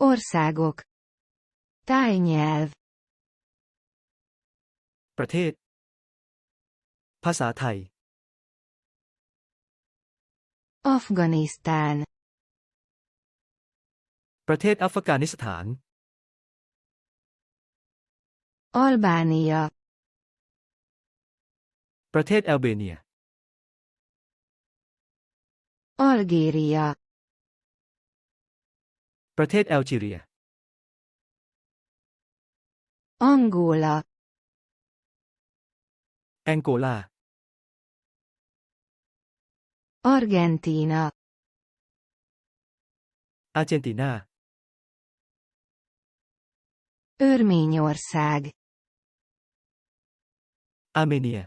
Országok. Tájnyelv. ประเทศ ภาษาไทย Afganisztán. ประเทศอัฟกานิสถาน Albánia. ประเทศแอลเบเนีย Algéria. ประเทศแอลจีเรีย Angola. แองโกลา Argentína. อาร์เจนตินา Örményország. อาร์เมเนีย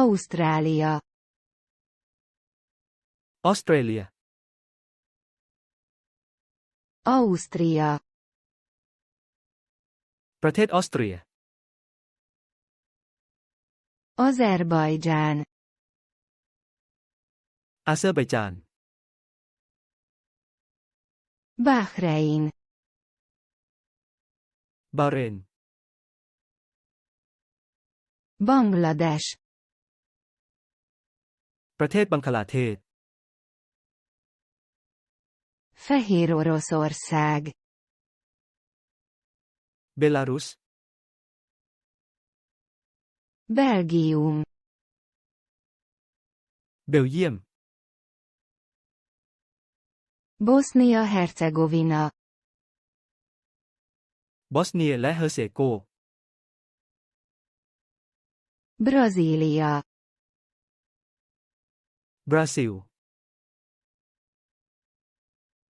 Ausztrália. ออสเตรเลีย Ausztria. ประเทศออสเตรีย Azerbajdzsán. อาเซอร์ไบจาน Bahrein. บาห์เรน Banglades. ประเทศบังคลาเทศ Fehér Oroszország. เบลารุส Belgium. เบลเยียม Bosznia-Hercegovina. บอสเนียและเฮอร์เซโก Brazília. บราซิล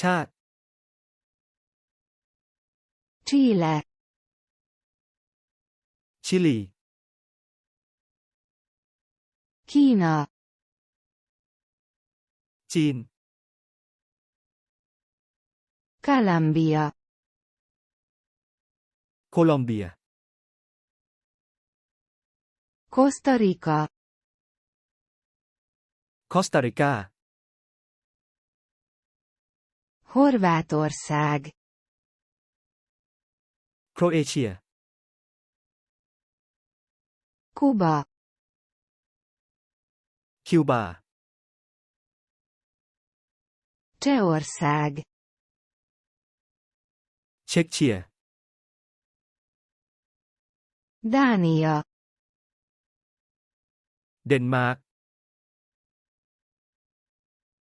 ชาติ Chile. ชิลี Kína. จีน Colombia. โคลอมเบีย Costa Rica. คอสตาริกา Horvátország. Croatia. Kuba. Cuba. Csehország. Czechia. Dánia. Denmark.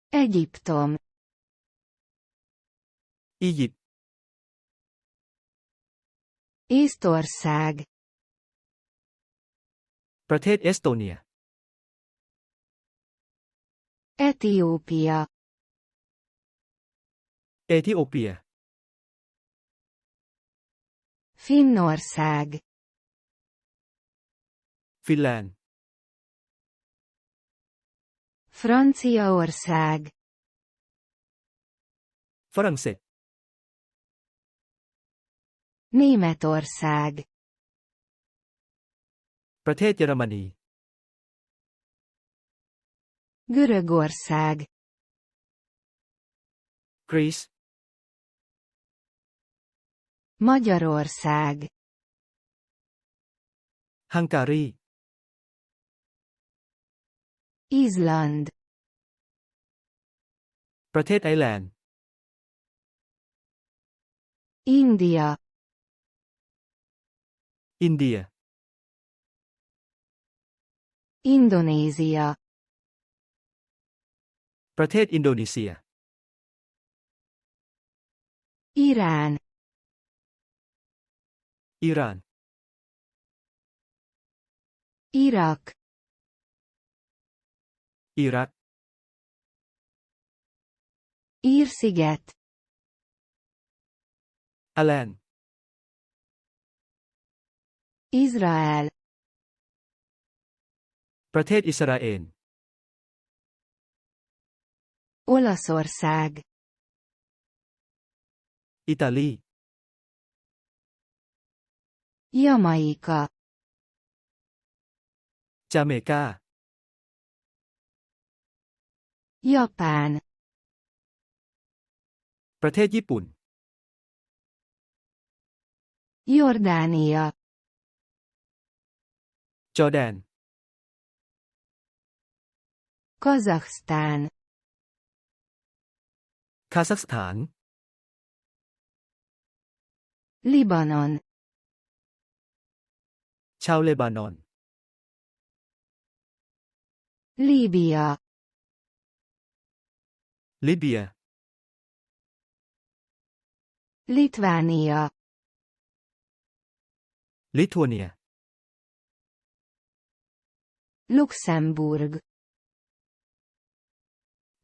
Egyiptom. อียิปต์ Észtország. ประเทศเอสโตเนีย Etiópia. เอธิโอเปีย Finnország. ฟินแลนด์ Franciaország. ฝรั่งเศส Németország. ประเทศเยอรมนี Görögország. กรีซ Magyarország. ฮังการี Izland. ประเทศไอร์แลนด์ India. อินเดีย Indonézia. ประเทศอินโดนีเซีย Irán. อิหร่าน Irak. อิรัก Ír-sziget, อแลนด์ Izrael, ประเทศอิสราเอล Olaszország, อิตาลี Jamaika, จาเมกา Japán, ประเทศญี่ปุ่น Jordánia, จอร์แดน Kazaksztán, คาซัคสถาน Libanon, ชาวเลบานอน Líbia, ลิเบีย Litvánia, ลิทัวเนีย Luxemburg,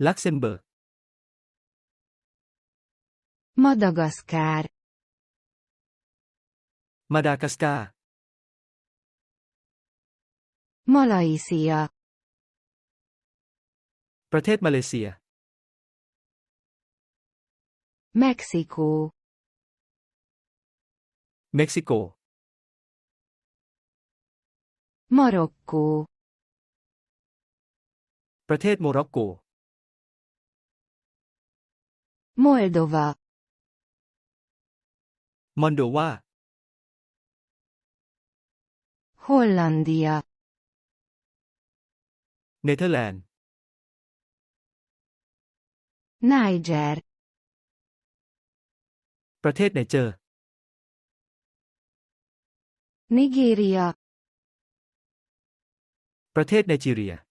ลักเซมเบิร์ก Madagaszkár, มาดากัสการ์ Malajszia, ประเทศมาเลเซีย Mexikó, เม็กซิโก Marokkó, ประเทศโมร็อกโก Moldova, มอนโดวา Hollandia, เนเธอร์แลนด์ Niger, ประเทศไนเจอร์ Nigéria, ประเทศไนจีเรีย Észak-Korea, เกาหลีเหนือ Norvégia, นอร์เวย์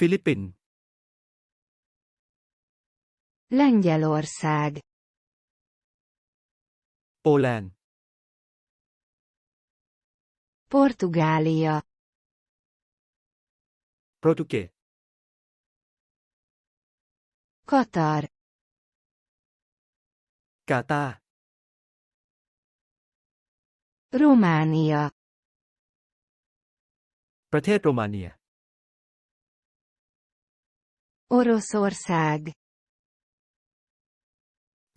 ฟิลิปปินส์ Lengyelország, โปแลนด์ Portugália, โปรตุเกส Katar, กาตาร์ Románia, ประเทศโรมาเนีย Oroszország,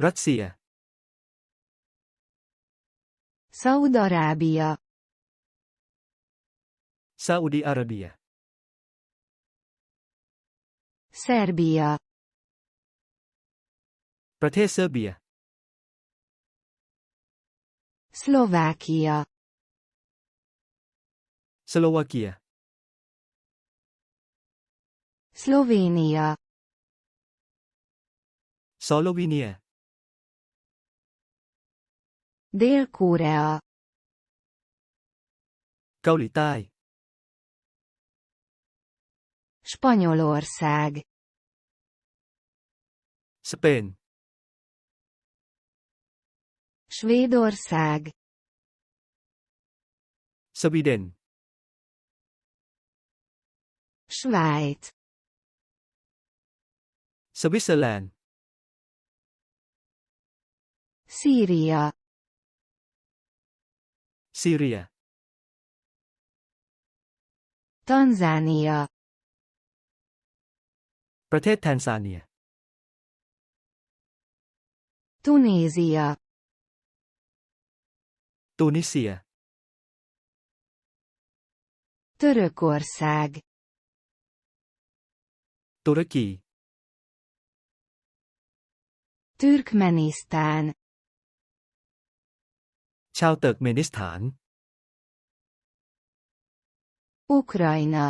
รัสเซีย Szaúd-Arábia, ซาอุดีอาระเบีย Szerbia, ประเทศเซอร์เบีย Szlovákia, ส Szlovénia Szlovénia Dél-Korea Kaulitáj Spanyolország. Spain. Svédország. Sweden. Svájc. สวิตเซอร์แลนด์ Szíria, ซีเรีย Tanzánia, ประเทศแทนซาเนีย Tunézia, ตูนิเซีย Törökország, ตุรกี Türkmenisztán, ชาวเติร์กเมนิสถาน Ukrajna,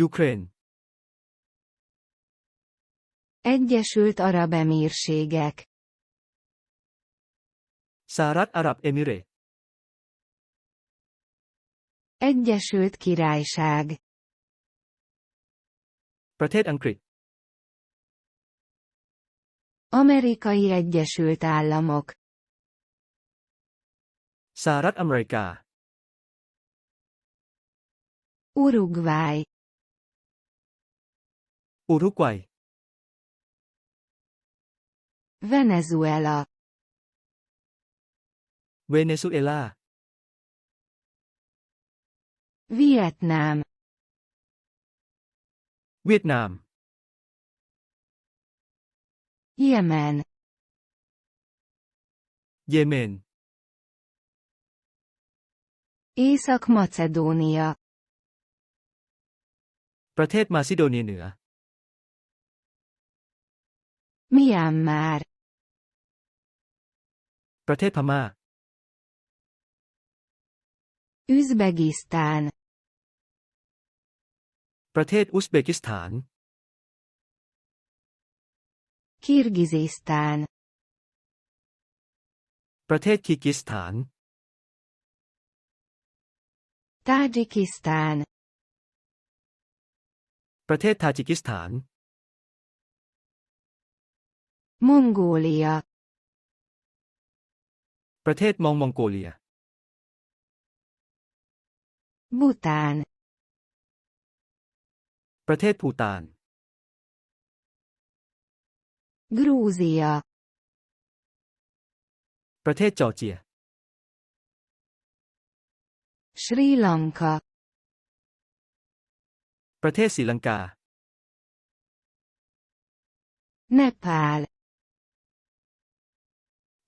ยูเครน Egyesült Arab Emírségek สหรัฐอาหรับเอมิเรตส์ Egyesült Királyság ประเทศอังกฤษ Amerikai Egyesült Államok สหรัฐอเมริกา Uruguay อุรุกวัย Venezuela เวเนซุเอลา Vietnám เวียดนาม Jemen เยเมน Észak-Macedónia ประเทศมาซิโดเนียเหนือ Myanmar ประเทศพม่า Üzbegisztán ประเทศอุซเบกิสถาน Kirgizisztán ประเทศคีร์กิสถาน Tádzsikisztán ประเทศทาจิกิสถาน Mongólia ประเทศมองมองโกเลีย Bután ประเทศภูฏาน Grúzia ประเทศจอร์เจีย Sri Lanka ประเทศศรีลังกา Nepál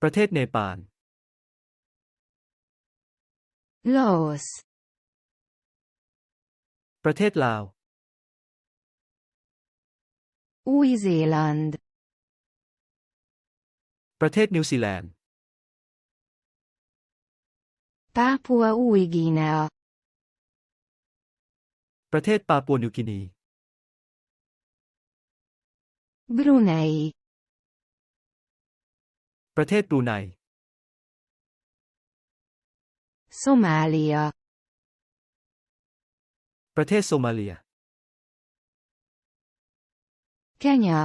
ประเทศเนปาล Laos ประเทศลาว Új-Zéland ประเทศนิวซีแลนด์ Pápua Új-Guinea ประเทศปาปัวนิวกินี Brunei ประเทศบรูไน Szomália ประเทศโซมาเลีย Kenya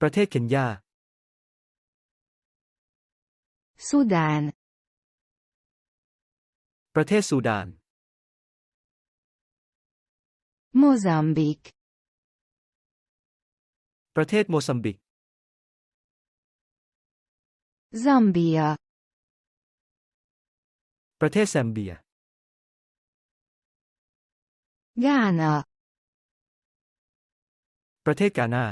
ประเทศเคนยา Szudán ประเทศซูดาน Mozambik ประเทศโมซัมบิก Zambia ประเทศแซมเบีย Gána ประเทศกานา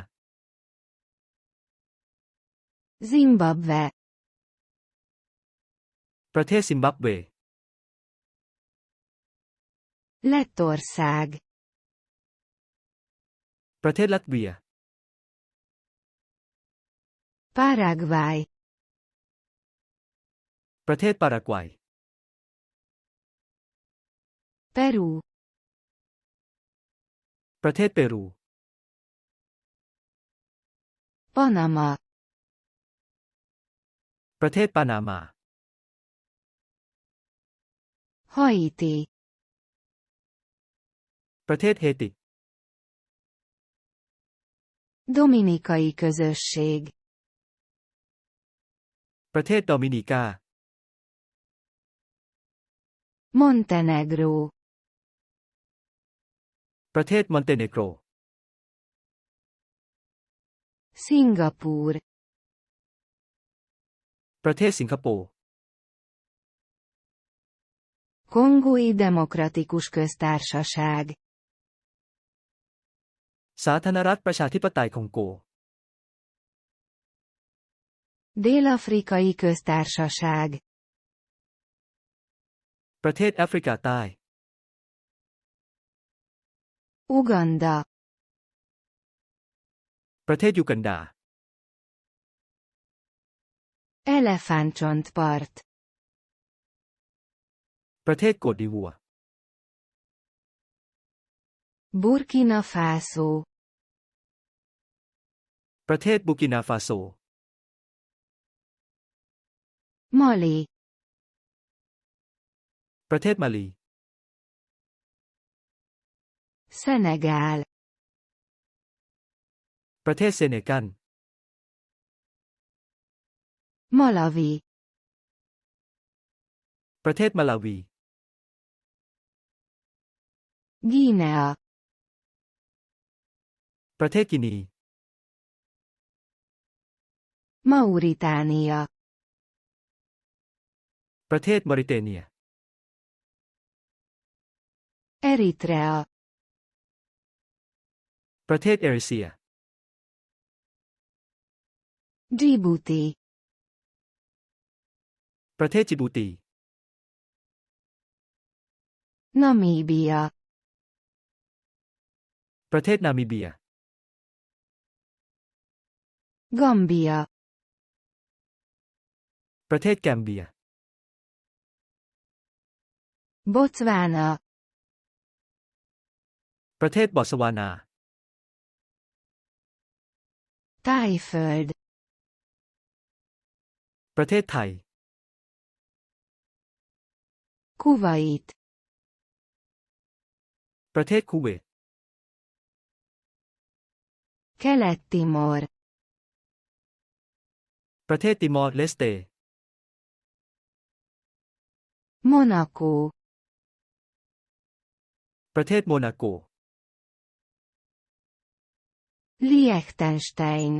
Zimbabwe ประเทศซิมบับเว Lettország ประเทศลัตเวีย Paraguay ประเทศปารากวัย Peru ประเทศเปรู Panama ประเทศปานามา Haiti ประเทศเฮติ Dominikai Közösség ประเทศโดมินิกา Montenegro ประเทศมอนเตเนโกร Szingapúr ประเทศสิงคโปร์ Kongói Demokratikus Köztársaság สาธารณรัฐประชาธิปไตยคองโก Dél-Afrikai Köztársaság ประเทศแอฟริกาใต้ Uganda ประเทศยูกันดา Elefántcsontpart ประเทศโกดดิวัว Burkina Faso ประเทศบูกินาฟาโซ Mali ประเทศมาลี Senegal ประเทศเซเนกัล Malawi ประเทศมาลาวี Guinea ประเทศกินี Mauritania ประเทศมอริเตเนีย Eritrea ประเทศเอริเซีย Djibouti ประเทศจิบูตี Namibia ประเทศนามิเบีย Gambia ประเทศแกมเบีย Botswana ประเทศบอตสวานา Tájföld ประเทศไทย Kuwait ประเทศคูเวต Kelet-Timor ประเทศติมอร์เลสเต Monaco ประเทศโมนาโก Liechtenstein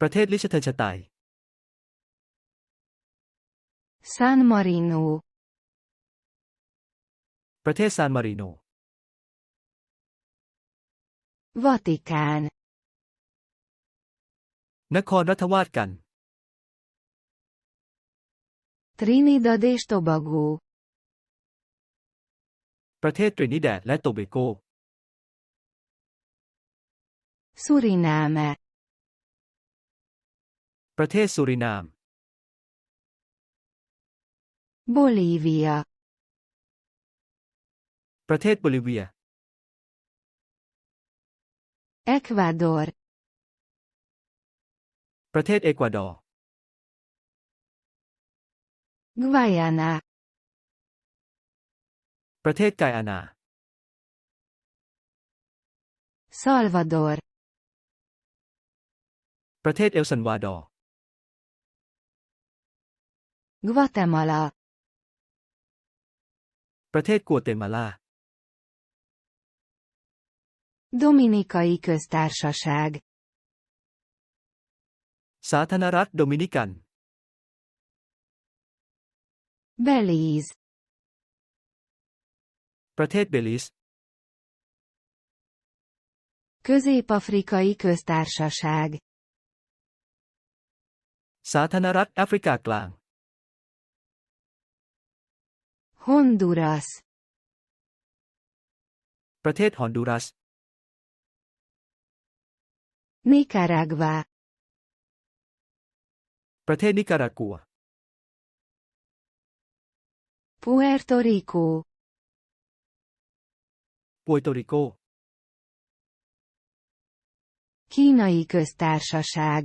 ประเทศลิชเทนสไตน์ San Marino ประเทศซานมาริโน Vatikán นครรัฐวาสกัน Trinidad és Tobago ประเทศตรินิแดดและโตเบโก Suriname ประเทศสุรินาม Bolívia ประเทศโบลิเวีย Ecuador ประเทศเอกวาดอร์ Guayana ประเทศไกอานา Salvador ประเทศเอลซันวาดอร์ Guatemala ประเทศกัวเตมาลา Dominikai Köztársaság สาธารณรัฐโดมินิกัน Belize ประเทศเบลิส Közép-Afrikai Köztársaság สาธารณรัฐแอฟริกากลาง Honduras ประเทศฮอนดูรัส Nicaragua ประเทศนิการากัว Puerto Rico ปัวโตริโก Kínai Köztársaság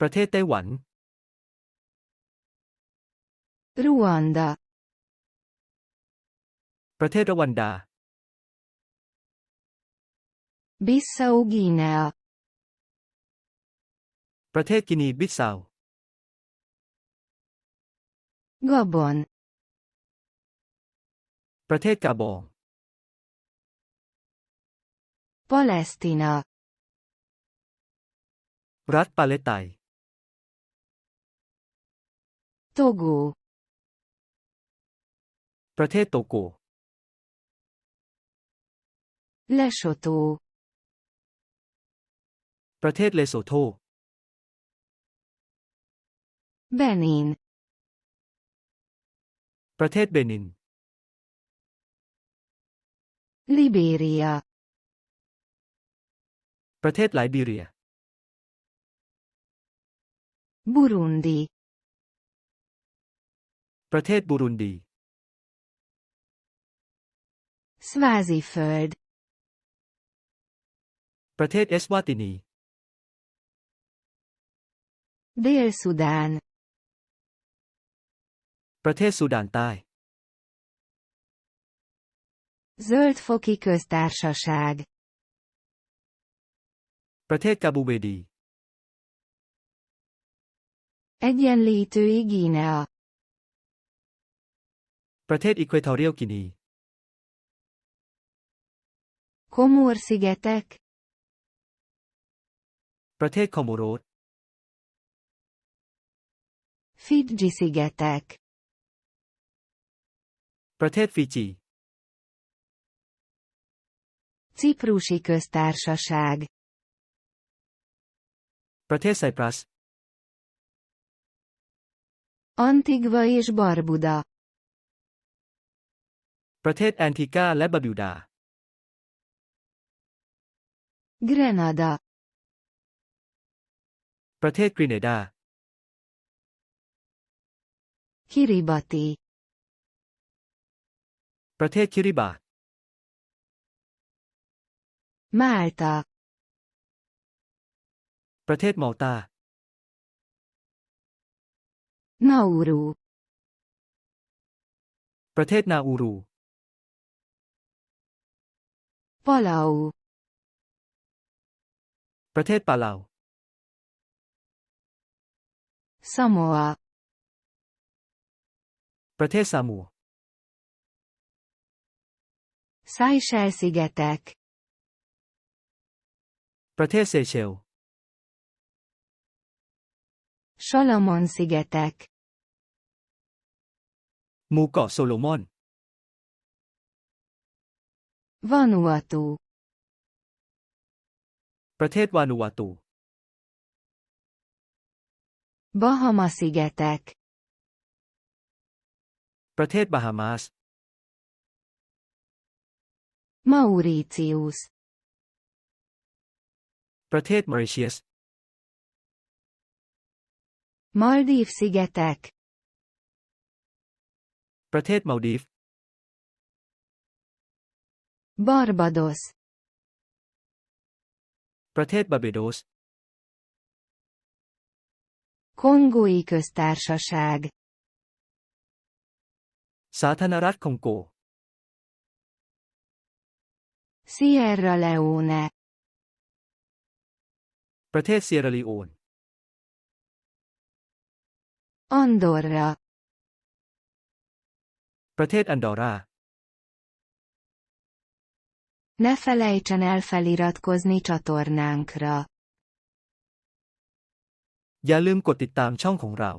ประเทศไต้หวัน Ruanda ประเทศรวันดา Bissau Guinea ประเทศกินีบิสซาว Gabon ประเทศกาบอง Palesztina รัฐปาเลสไตน์ Togo ประเทศโตโก Lesotho ประเทศเลโซโธ Benin ประเทศเบนิน Libéria ประเทศไลบีเรีย Burundi ประเทศบูรุนดี Sváziföld, ประเทศเอสวาตินี Dél-Szudán, ประเทศซูดานใต้ Zöldfoki Köztársaság, ประเทศกาบูเวดี Egyenlítői Guinea, ประเทศอีควอทอเรียลกินี Komor-szigetek, ประเทศคอโมโรส Fidzsi-szigetek, ประเทศฟิจี Ciprusi Köztársaság, ประเทศไซปรัส Antigva és Barbuda, ประเทศแอนทิกาและบาบิวดา Grenada, ประเทศกรีเนดา Kiribati, ประเทศคิริบาต Málta, ประเทศมอลตา Nauru, ประเทศนาอูรู Palau, ประเทศปาเลา Samoa, ประเทศซามัว Seychelles-szigetek, ประเทศเซเชล Salamon-szigetek, หมู่เกาะโซโลมอน Vanuatu, ประเทศวานูวาตู Bahama-szigetek, ประเทศบาฮามาส Mauritius, ประเทศมอริเชียส Maldív-szigetek, ประเทศมาลดีฟ Barbados, ประเทศบาร์เบโดส Kongói Köztársaság, สาธารณรัฐคองโก Sierra Leone, ประเทศเซียราลีโอน Andorra, ประเทศอันดอรา ne felejtsen el feliratkozni csatornánkra. อย่าลืมกดติดตามช่องของเรา